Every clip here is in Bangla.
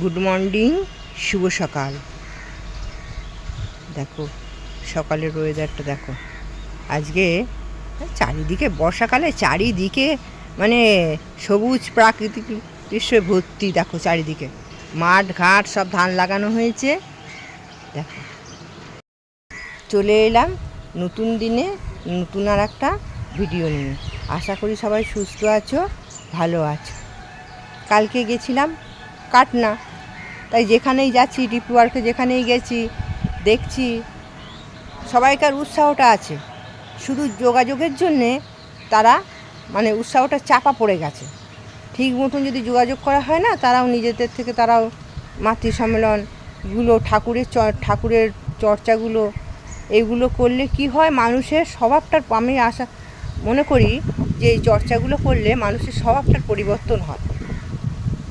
গুড মর্নিং শুভ সকাল। দেখো, সকালের ওয়েদারটা দেখো। আজকে চারিদিকে, বর্ষাকালে চারিদিকে মানে সবুজ প্রাকৃতিক দৃশ্যে ভর্তি, দেখো চারিদিকে। মাঠ, ঘাট, সব ধান লাগানো হয়েছে। দেখো। চলে এলাম নতুন দিনে, নতুন আর একটা ভিডিও নিয়ে। আশা করি সবাই সুস্থ আছো, ভালো আছো। কালকে গেছিলাম কাটনা তাই যেখানেই যাচ্ছি ডিপি ওয়ার্কে যেখানেই গেছি, দেখছি, সবাইকার উৎসাহটা আছে। শুধু যোগাযোগের জন্যে তারা মানে উৎসাহটা চাপা পড়ে গেছে। ঠিক মতন যদি যোগাযোগ করা হয় না, তারাও নিজেদের থেকে তারাও মাতৃ সম্মেলনগুলো ঠাকুরের ঠাকুরের চর্চাগুলো এইগুলো করলে কি হয়, মানুষের স্বভাবটার আমি আশা মনে করি যে এই চর্চাগুলো করলে মানুষের স্বভাবটার পরিবর্তন হয়।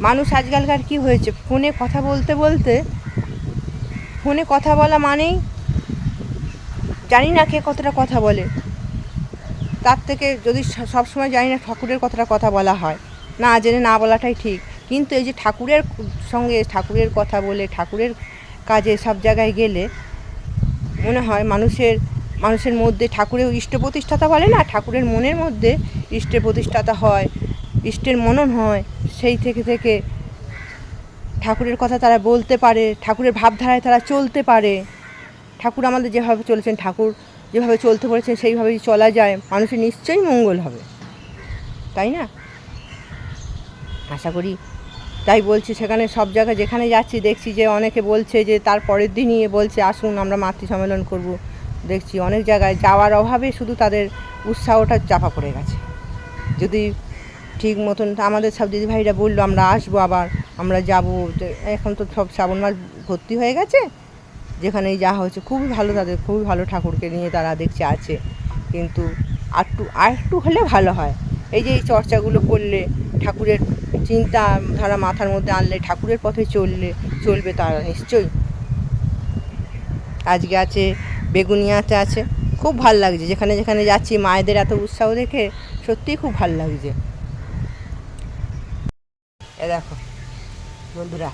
মানুষ আজকালকার কি হয়েছে? ফোনে কথা বলতে বলতে, ফোনে কথা বলা মানেই জানি না কে কতটা কথা বলে। তার থেকে যদি সবসময় জানি না ঠাকুরের কতটা কথা বলা হয়। না জেনে না বলাটাই ঠিক। কিন্তু এই যে ঠাকুরের সঙ্গে ঠাকুরের কথা বলে, ঠাকুরের কাজে সব জায়গায় গেলে মনে হয় মানুষের মানুষের মধ্যে ঠাকুরের ইষ্ট প্রতিষ্ঠাতা বলে না? ঠাকুরের মনের মধ্যে ইষ্টের প্রতিষ্ঠাতা হয়, ইষ্টের মনন হয়। সেই থেকে থেকে ঠাকুরের কথা তারা বলতে পারে, ঠাকুরের ভাবধারায় তারা চলতে পারে। ঠাকুর আমাদের যেভাবে চলেছেন, ঠাকুর যেভাবে চলতে বলেছেন, সেইভাবেই চলা যায়। মানুষের নিশ্চয়ই মঙ্গল হবে। তাই না? আশা করি তাই বলছি। সেখানে সব জায়গায় যেখানে যাচ্ছি, দেখছি যে অনেকে বলছে যে তার পরের দিনই বলছে, আসুন, আমরা মাতৃ সম্মেলন করব। দেখছি অনেক জায়গায় যাওয়ার অভাবে শুধু তাদের উৎসাহটা চাপা পড়ে গেছে। যদি ঠিক মতন। আমাদের সব দিদিভাইরা বলল, আমরা আসব আবার, আমরা যাব। এখন তো সব শ্রাবণ মাস ভর্তি হয়ে গেছে, যেখানেই যা হয়েছে। খুবই ভালো তাদের খুবই ভালো ঠাকুরকে নিয়ে তারা দেখছে, আছে। কিন্তু আরটু আর একটু হলে ভালো হয়। এই যে এই চর্চাগুলো করলে, ঠাকুরের চিন্তা ধারা মাথার মধ্যে আনলে, ঠাকুরের পথে চললে, চলবে তারা নিশ্চয়ই। আজকে আছে বেগুনিয়াতে আছে। খুব ভালো লাগছে। যেখানে যেখানে যাচ্ছি, মায়েদের এত উৎসাহ দেখে সত্যিই খুব ভালো লাগছে। এ দেখো, বন্ধুরা,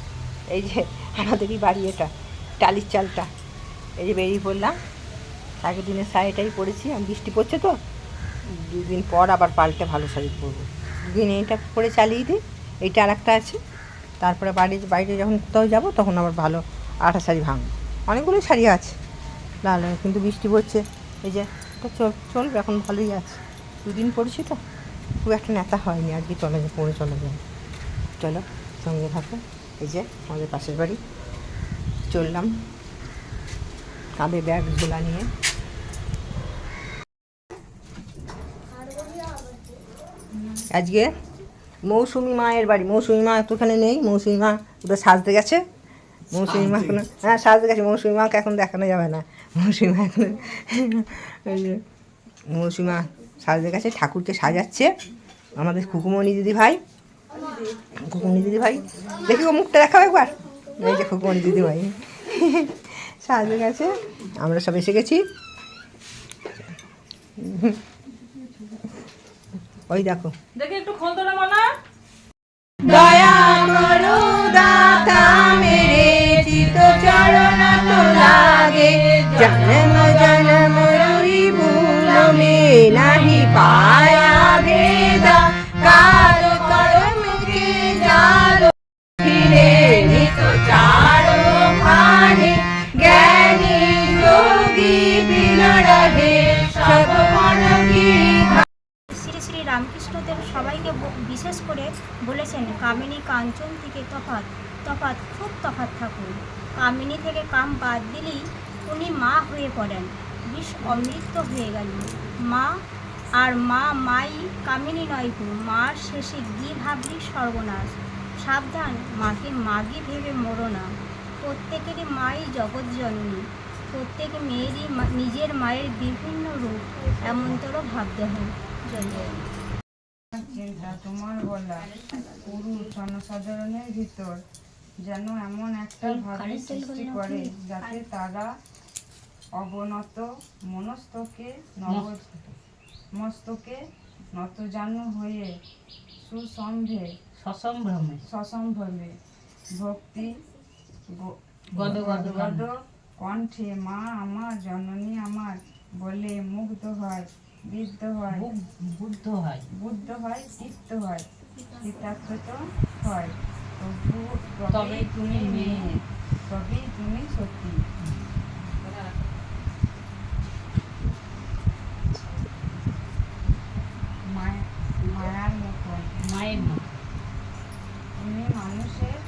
এই যে আমাদেরই বাড়ি এটা, টালির চালটা। এই যে বেরিয়ে পড়লাম, আগের দিনের শাড়িটাই পরেছি, আমি বৃষ্টি পড়ছে তো, দুদিন পর আবার পাল্টে ভালো শাড়ি পরবো। দুদিন এইটা পরে চালিয়ে দিই, এইটা আর একটা আছে, তারপরে বাড়ি, বাইরে যখন কোথাও যাব, তখন আবার ভালো আটা শাড়ি ভাঙবো। অনেকগুলো শাড়ি আছে, লাল, কিন্তু বৃষ্টি পড়ছে, এই যে এটা চল, চলবে, এখন ভালোই আছে। দুদিন পড়েছি তো, খুব একটা নেতা হয়নি, আজকে চলে যায় পরে চলে যায় চলো সঙ্গে থাকো। এই যে আমাদের পাশের বাড়ি। চললাম কাঁধে ব্যাগ ঝোলা নিয়ে। আজকে মৌসুমি মায়ের বাড়ি। মৌসুমি মা এখানে নেই মৌসুমি মা ওদের সাজতে গেছে। মৌসুমি মা এখন হ্যাঁ সাজতে গেছে। মৌসুমি মাকে এখন দেখানো যাবে না। মৌসুমি মা এখন মৌসুমি মা সাজতে গেছে ঠাকুরকে সাজাচ্ছে। আমাদের খুকুমণি দিদি ভাই খুকুমণি দিদি ভাই দেখি ও মুখটা দেখাও একবার। এই যে খুকুমণি দিদি ভাই সাজতে গেছে। আমরা সব এসে গেছি। ওই দেখো। দেখি একটু খোল তো না মানা দয়া করো দাতা মেরে চিত চরণ তো লাগে। জন্ম জন্ম রুই ভুল মে নাহি পায়া। কাঞ্চন থেকে তফাৎ তফাৎ, খুব তফাৎ থাকুন কামিনী থেকে কাম বাদ দিলেই উনি মা হয়ে পড়েন। বিষ অমৃত হয়ে গেল। মা, আর মা মাই কামিনী নয় গো, মার শেষে গি ভাবলি সর্বনাশ। সাবধান, মাকে মাগি ভেবে মরো না। প্রত্যেকেরই মাই জগৎ জননী। প্রত্যেক মেয়েরই নিজের মায়ের বিভিন্ন রূপ। এমনতর ভাবতে হয় মা। চিন্তা তোমার বলা পুরুষ জনসাধারণের ভিতর যেন এমন একটা তেল সৃষ্টি করে যাতে তারা অবনত মনস্তকে নব মস্তকে নতজানু হয়ে সুসম্ভে সসম্ভ্রমে। সসম্ভবে ভক্তি গদ কণ্ঠে মা আমার জননী আমার বলে মুগ্ধ হয়। বিদ্ধ হয়। বুদ্ধ হয়। বুদ্ধ হয় তৃপ্ত হয়। হয়। তবু তুমি মেয়ে। তবেই তুমি সত্যি মায়া মায়ার মতন। মায়ের মা তুমি মানুষের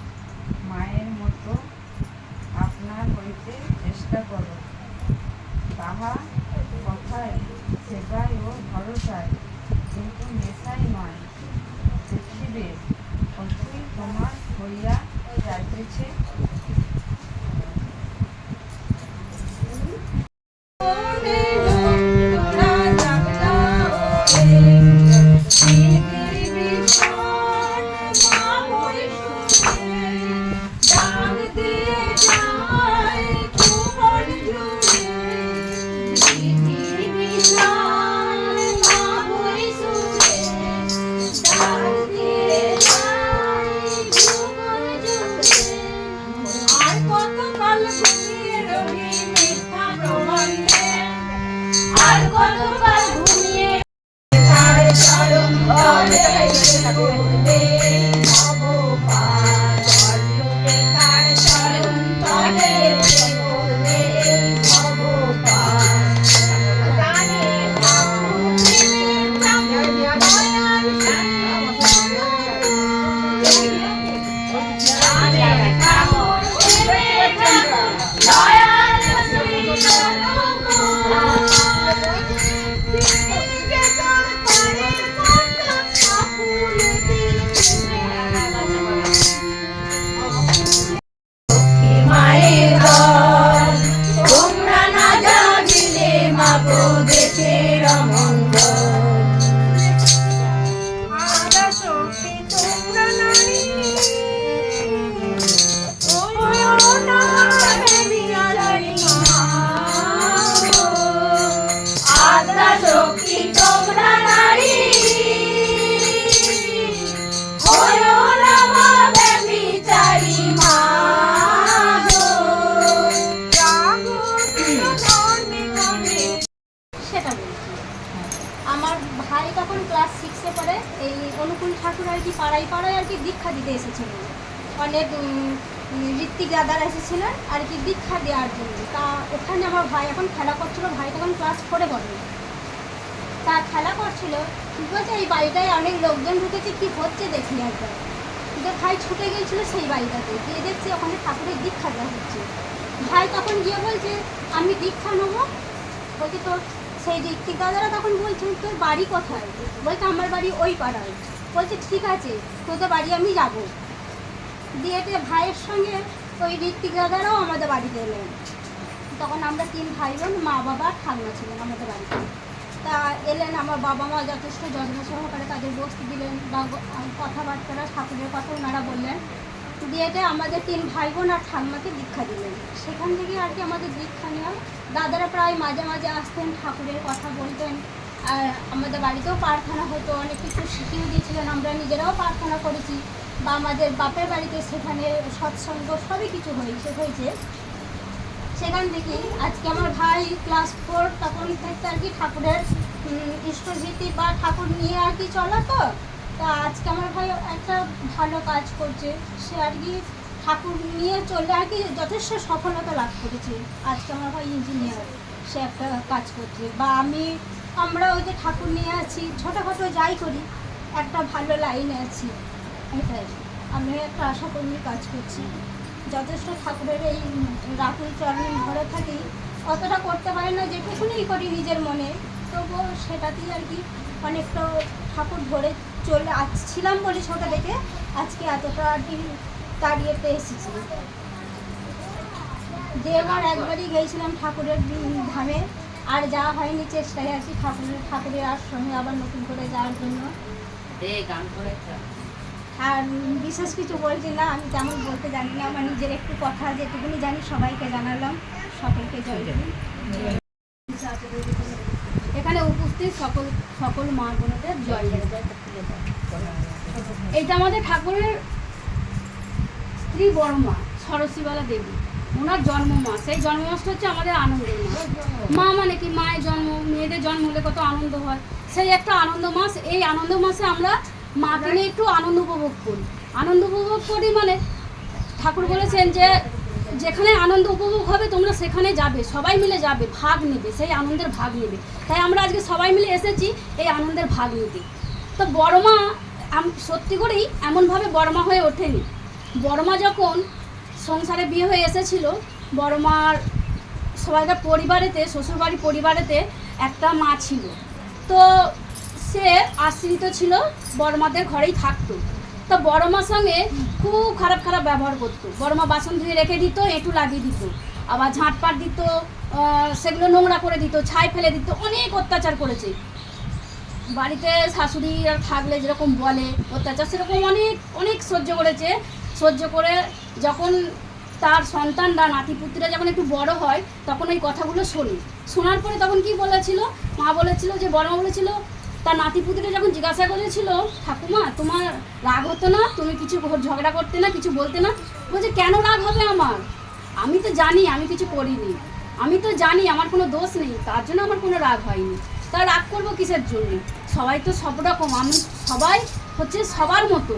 আর পাড়ায় আর কি দীক্ষা দিতে এসেছিলেন অনেক উম, ঋত্বিক দাদারা এসেছিলেন আর কি দীক্ষা দেওয়ার জন্য। তা ওখানে আমার ভাই এখন খেলা করছিল ভাই তখন ক্লাস ফোরে পড়ে। তা খেলা করছিল ঠিক আছে এই বাড়িটায় অনেক লোকজন ঢুকেছে কি হচ্ছে দেখি একবার। কিন্তু ভাই ছুটে গিয়েছিল সেই বাড়িটাতে গিয়ে দেখছি ওখানে ঠাকুরের দীক্ষা দেওয়া হচ্ছে। ভাই তখন গিয়ে বলছে আমি দীক্ষা নেব? বলছে তোর সেই ঋত্বিক দাদারা তখন বলছেন তোর বাড়ি কোথায়? বলছে আমার বাড়ি ওই পাড়ায়। বলছে, ঠিক আছে, তোদের বাড়ি আমি যাব। দিয়ে তে ভাইয়ের সঙ্গে ওই ঋত্বিক দাদারাও আমাদের বাড়িতে এলেন। তখন আমরা তিন ভাই বোন মা, বাবা, ঠাকুমা ছিলেন আমাদের বাড়িতে। তা এলেন, আমার বাবা মা যথেষ্ট যত্ন সহকারে তাদের বসতে দিলেন বা কথাবার্তারা ঠাকুরের কথা ওনারা বললেন। দিয়ে এটা আমাদের তিন ভাই বোন আর ঠাকুমাকে দীক্ষা দিলেন। সেখান থেকে আর কি আমাদের দীক্ষা নেওয়া। দাদারা প্রায় মাঝে মাঝে আসতেন, ঠাকুরের কথা বলতেন। আর আমাদের বাড়িতেও প্রার্থনা হতো, অনেক কিছু শিখিয়ে দিয়েছিলেন, আমরা নিজেরাও প্রার্থনা করেছি। বা আমাদের বাপের বাড়িতে সেখানে সৎসঙ্গ সবই কিছু হয়েছে হয়েছে। সেখান থেকে আজকে আমার ভাই ক্লাস ফোর তখন থেকে আর কি ঠাকুরের ইষ্টভীতি বা ঠাকুর নিয়ে আর কি চলা তো। তা আজকে আমার ভাই একটা ভালো কাজ করছে। সে আর কি ঠাকুর নিয়ে চলে আর কি যথেষ্ট সফলতা লাভ করেছে। আজকে আমার ভাই ইঞ্জিনিয়ার সে একটা কাজ করছে। বা আমি আমরা ওই যে ঠাকুর নিয়ে আছি, ছোটোখাটো যাই করি, একটা ভালো লাইনে আছি। এটাই। আমি একটা আশাকর্মী কাজ করছি। যথেষ্ট ঠাকুরের এই রাহুল চরণ ধরে থাকি, অতটা করতে পারি না যেটুকুনি করি নিজের মনে। তবুও সেটাতেই আর কি অনেকটা ঠাকুর ধরে চলে আসছিলাম বলে ছোটো থেকে আজকে এতটা আর কি দাঁড়িয়েতে এসেছি দেবার একবারই গিয়েছিলাম ঠাকুরের ধামে। আর যাওয়া হয়নি চেষ্টায় আর কি ঠাকুরের ঠাকুরের সঙ্গে আবার নতুন করে যাওয়ার জন্য। আর বিশেষ কিছু বলছি না আমি তেমন বলতে জানি না আমার নিজের একটু কথা যেটুকুনি জানি সবাইকে জানালাম সকলকে জয়। এখানে উপস্থিত সকল সকল মা বোনদের জয়। এটা আমাদের ঠাকুরের স্ত্রী বড় মা সরস্বতীবালা দেবী ওনার জন্ম মাস। সেই জন্ম মাসটা হচ্ছে আমাদের আনন্দের মাস। মা মানে কি? মায়ের জন্ম, মেয়েদের জন্ম হলে কত আনন্দ হয়। সেই একটা আনন্দ মাস, এই আনন্দ মাসে আমরা মাকে নিয়ে একটু আনন্দ উপভোগ করি। আনন্দ উপভোগ করি মানে ঠাকুর বলেছেন যে, যেখানে আনন্দ উপভোগ হবে তোমরা সেখানে যাবে। সবাই মিলে যাবে, ভাগ নেবে, সেই আনন্দের ভাগ নেবে। তাই আমরা আজকে সবাই মিলে এসেছি এই আনন্দের ভাগ নিতে। তো বড়মা সত্যি করেই এমনভাবে বড়মা হয়ে ওঠেনি। বড়মা যখন সংসারে বিয়ে হয়ে এসেছিল। বড়মার সবাইকার পরিবারেতে শ্বশুরবাড়ি পরিবারেতে একটা মা ছিল। তো সে আশ্রিত ছিল বড়মাদের ঘরেই থাকতো। তো বড়মার সঙ্গে খুব খারাপ খারাপ ব্যবহার করতো। বড়মা বাসন ধুয়ে রেখে দিত, এঁটু লাগিয়ে দিত, আবার ঝাঁটপাট দিত সেগুলো নোংরা করে দিত, ছাই ফেলে দিত, অনেক অত্যাচার করেছে। বাড়িতে শাশুড়ি আর থাকলে যেরকম বলে, অত্যাচার সেরকম অনেক অনেক সহ্য করেছে। সহ্য করে যখন তার সন্তানরা নাতিপুতিরা যখন একটু বড় হয়, তখন ওই কথাগুলো শোনে। শোনার পরে তখন কি বলেছিল? মা বলেছিল যে বড় মা বলেছিল, তার নাতিপুতিরা যখন জিজ্ঞাসা করেছিল, ঠাকুমা, তোমার রাগ হতো না? তুমি কিছু ঝগড়া করতে না, কিছু বলতে না? বলছে, কেন রাগ হবে আমার? আমি তো জানি, আমি কিছু করিনি। আমি তো জানি, আমার কোনো দোষ নেই। তার জন্য আমার কোনো রাগ হয়নি। তা রাগ করব কিসের জন্য? সবাই তো সব রকম। আমি সবাই হচ্ছে সবার মতো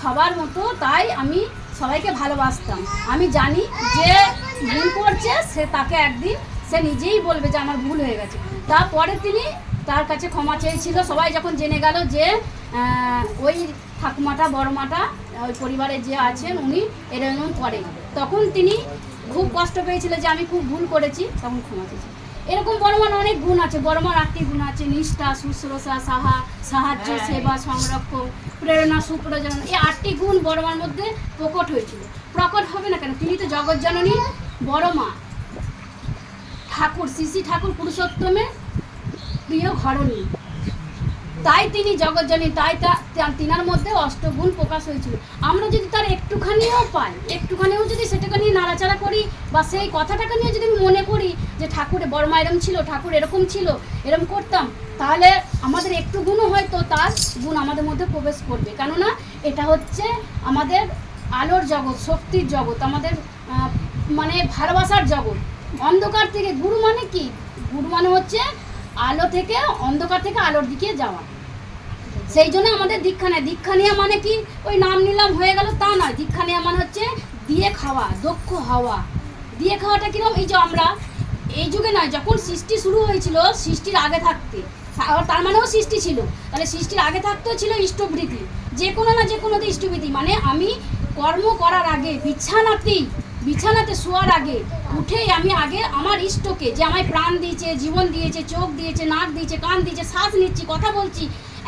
সবার মতো, তাই আমি সবাইকে ভালোবাসতাম। আমি জানি যে ভুল করছে, সে তাকে একদিন, সে নিজেই বলবে যে আমার ভুল হয়ে গেছে। তারপরে তিনি তার কাছে ক্ষমা চেয়েছিল। সবাই যখন জেনে গেল যে ওই ঠাকুমাটা, বড়মাটা, ওই পরিবারে যে আছেন, উনি এরকম করে তখন তিনি খুব কষ্ট পেয়েছিল যে আমি খুব ভুল করেছি, তখন ক্ষমা চেয়েছি এরকম বড়মার অনেক গুণ আছে। বড়মার আটটি গুণ আছে। নিষ্ঠা শুশ্রূষা সাহা সাহায্য সেবা সংরক্ষণ প্রেরণা সুপ্রজন এই আটটি গুণ বড়মার মধ্যে প্রকট হয়েছিল। প্রকট হবে না কেন? তিনি তো জগৎজননী বড় মা। ঠাকুর শ্রী ঠাকুর পুরুষোত্তমের প্রিয় ঘরণী। তাই তিনি জগৎ জগৎজনী তাই তিনার মধ্যে অষ্টগুণ প্রকাশ হয়েছিল। আমরা যদি তার একটুখানিও পাই, একটুখানিও যদি সেটাকে নিয়ে নাড়াচাড়া করি বা সেই কথাটাকে নিয়ে যদি আমি মনে করি যে ঠাকুর বর্মা এরম ছিল, ঠাকুর এরকম ছিল, এরম করতাম, তাহলে আমাদের একটু গুণও হয়তো তার গুণ আমাদের মধ্যে প্রবেশ করবে। কেননা এটা হচ্ছে আমাদের আলোর জগৎ, শক্তির জগৎ, আমাদের মানে ভালোবাসার জগৎ। অন্ধকার থেকে গুরু মানে কি? গুরু মানে হচ্ছে আলো থেকে, অন্ধকার থেকে আলোর দিকে যাওয়া। সেই জন্য আমাদের দীক্ষা নেয়। দীক্ষা নেওয়া মানে কি? ওই নাম নিলাম, হয়ে গেল, তা নয়। দীক্ষা নেওয়া মানে হচ্ছে দিয়ে খাওয়া, দক্ষ হওয়া। দিয়ে খাওয়াটা কীরকম এই যে আমরা, এই যুগে নয়, যখন সৃষ্টি শুরু হয়েছিল, সৃষ্টির আগে থাকতে। তার মানেও সৃষ্টি ছিল। তাহলে সৃষ্টির আগে থাকতেও ছিল ইষ্টবৃত্তি। যে কোনো না যে কোনোতে ইষ্টবৃত্তি। মানে আমি কর্ম করার আগে বিছানাতেই বিছানাতে শোয়ার আগে, উঠেই আমি আগে আমার ইষ্টকে যে আমায় প্রাণ দিয়েছে, জীবন দিয়েছে, চোখ দিয়েছে, নাক দিয়েছে, কান দিয়েছে, শ্বাস নিচ্ছি, কথা বলছি,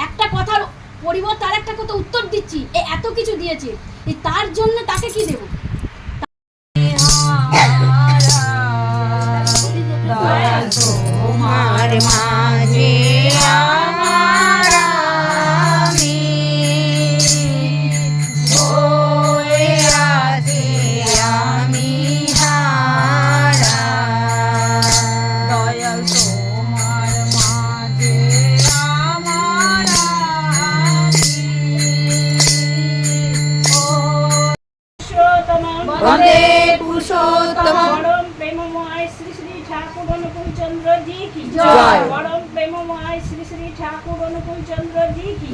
একটা কথার পরিবর্তে আর একটা কথা উত্তর দিচ্ছি, এ এত কিছু দিয়েছে তার জন্য তাকে কি দেবো?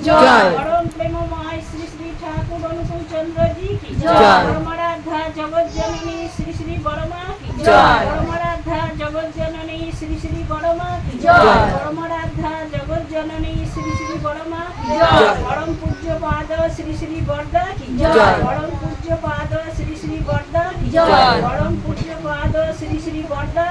জয়। পরম প্রেমময় শ্রী শ্রী ঠাকুর অনুকূল চন্দ্র জি কি জয়। পরমারাধ্যা জগৎ জননী শ্রী শ্রী বড়মা কি জয়। পরমারাধ্যা জগৎ জননী শ্রী শ্রী বড়মা কি জয়। পরমারাধ্যা জগৎ জননী শ্রী শ্রী বড়মা কি জয়। পরম পূজ্য পাদ শ্রী শ্রী বর্দা কি জয়। পরম পূজ্য পাদ শ্রী শ্রী বর্দা কি জয়। পরম পূজ্য পাদ শ্রী শ্রী বর্দা।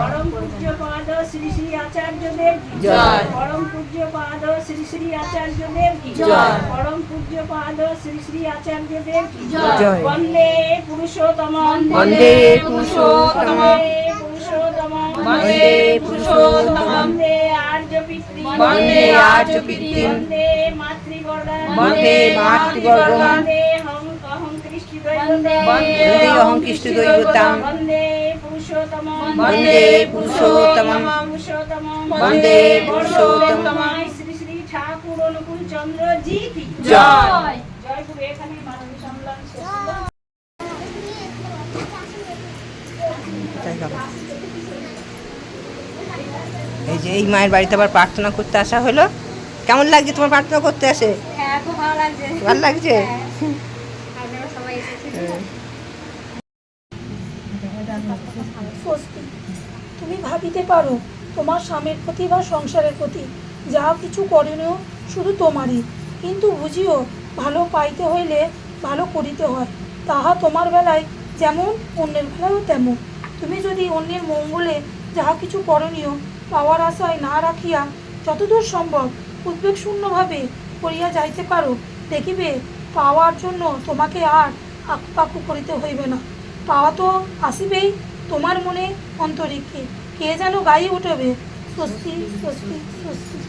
পরম পূজ্য পাদ শ্রী শ্রী আচার্য দেব কি জয়। পরম পূজ্য পাদ শ্রী শ্রী আচার্য দেব কি জয়। পরম পূজ্য পাদ শ্রী শ্রী আচার্য দেব কি জয়। বন্দে পুরুষোত্তম। বন্দে পুরুষোত্তম। পুরুষোত্তম। বন্দে পুরুষোত্তম। বন্দে আর্য পিতৃ বন্দে আর্য পিতৃ বন্দে মাতৃগর্গা বন্দে মাতৃগর্গম বন্দে অহং কৃষ্টি দৈবতে বন্দে অহং কৃষ্ণ দৈবতাম বন্দে वन्दे पुरुषोत्तमं वन्दे পুরুষোত্তমায় শ্রী শ্রী ঠাকুর অনুকূল চন্দ্র জি এই যে এই মায়ের বাড়িতে আবার প্রার্থনা করতে আসা হলো। কেমন লাগছে তোমার প্রার্থনা করতে আসে হ্যাঁ, ভালো লাগছে। হ্যাঁ। তুমি পারো। তোমার স্বামীর প্রতি বা সংসারের প্রতি যা কিছু করণীয় শুধু তোমারই। কিন্তু বুঝিও, ভালো পাইতে হইলে ভালো করিতে হয়। তাহা তোমার বেলায় যেমন, অন্যের বেলায়ও তেমন। তুমি যদি অন্যের মঙ্গলে যাহা কিছু করণীয় পাওয়ার আশায় না রাখিয়া যতদূর সম্ভব উদ্বেগ শূন্যভাবে করিয়া যাইতে পারো, দেখিবে পাওয়ার জন্য তোমাকে আর আকুপাকু করিতে হইবে না। পাওয়া তো আসিবেই তোমার মনে অন্তরিকে কে যেন গায়ে উঠবে? স্বস্তি স্বস্তি স্বস্তি।